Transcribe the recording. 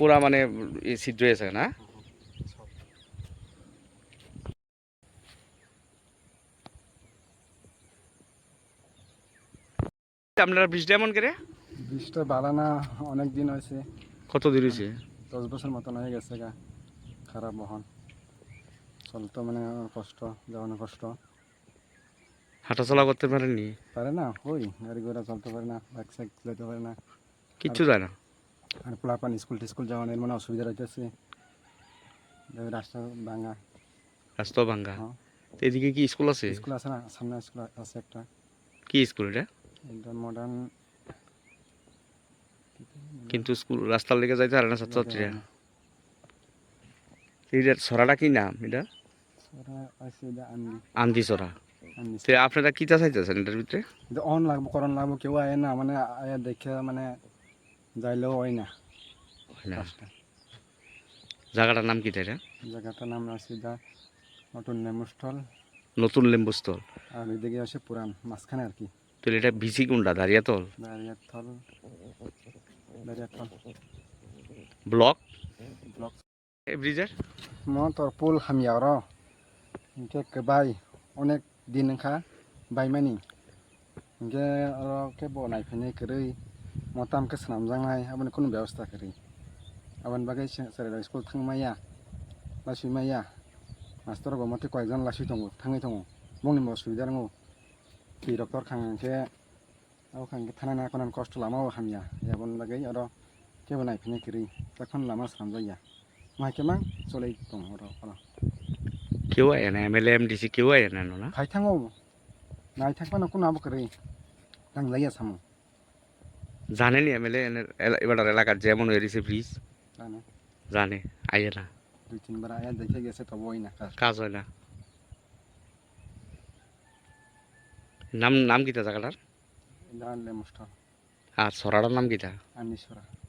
পুরা মানে ছিদ্র হয়েছে না? আপনারা ব্রিজটা এমন করে? বৃষ্টিটা বালা না অনেক দিন হয়েছে। কত দূর হয়েছে? দশ বছর মতন হয়ে গেছে গা খারাপ বহন। চলতো মানে কষ্ট যাওয়ানো কষ্ট। হাঁটাচলা করতে পারেননি? পারে না ওই গাড়ি ঘোড়া চলতে পারে না বাইক সাইক চালাতে পারে না। কিচ্ছু যায় না? আর পোলাপান স্কুল টিস্কুল যাওয়ানোর মানে অসুবিধা দেখো রাস্তা ভাঙা। রাস্তা ভাঙ্গা হ্যাঁ। এদিকে কি স্কুল আছে? স্কুল আছে না সামনে স্কুল আছে একটা। কি স্কুল এটা? এটা মডার্ন কিন্তু স্কুল রাস্তার লেগে যাইতে পারে না ছাত্রছাত্রীরা? এইটার ছড়াটা কি নাম এটা? আন্দি। তো আপনারা কিতা চাইতেছেন এটার ভিতরে? অন লাগবো করন লাগবো কেউ আয় না মানে আয়া দেখে মানে যাইলেও হয় না। জায়গাটার নাম কি এটা? জায়গাটার নাম আছে দা নতুন লেম্বুস্থল। নতুন লেম্বুস্থল। আর এদিকে আছে পুরান মাঝখানে আর কি। তো এটা ভিসি কোনটা? দাঁড়িয়াতল দাঁড়িয়াতল দাঁড়িয়াতল ব্লক? ব্লক। ব্রিজের? মতর পুল হামিয়ার ইনকে বাই অনেক দিন খা বাইমানি ইনকে আর কে বনাইফিনে কरै मतामखौ सामजांनाय आबान खुनु बेबस्था करि आबान बागै सेरेरा स्कुल थांमाया लासैमाया मास्टरबो मथे कयजन लासै दङ थाङै दङ बंनिबो असुबिदा दङ कि डक्टर खांखे आव खांखे थानाङा खनान कस्त लामाबो हामिया एबन बागै आरो केबो नायफिननाय करि जाखन लामा सामजाया माइकेमां চলেই दङ र' কেউ আয় না M L M D C কেউ আয় না না ভাই থাঙ্গো নাই থাকবা না কোনো আবো করে দাংলাই আসামো জানেনি এম এল এ? এবার এলাকার যেমন হয়েছে ব্রিজ জানে। আইয়ে না। দুই তিনবার আয়া দেখে গেছে তবু ওই না কাজ। হয় না। নাম নাম কিতা জায়গাটার? আর সরাটার নাম কিতা? আনিসরা।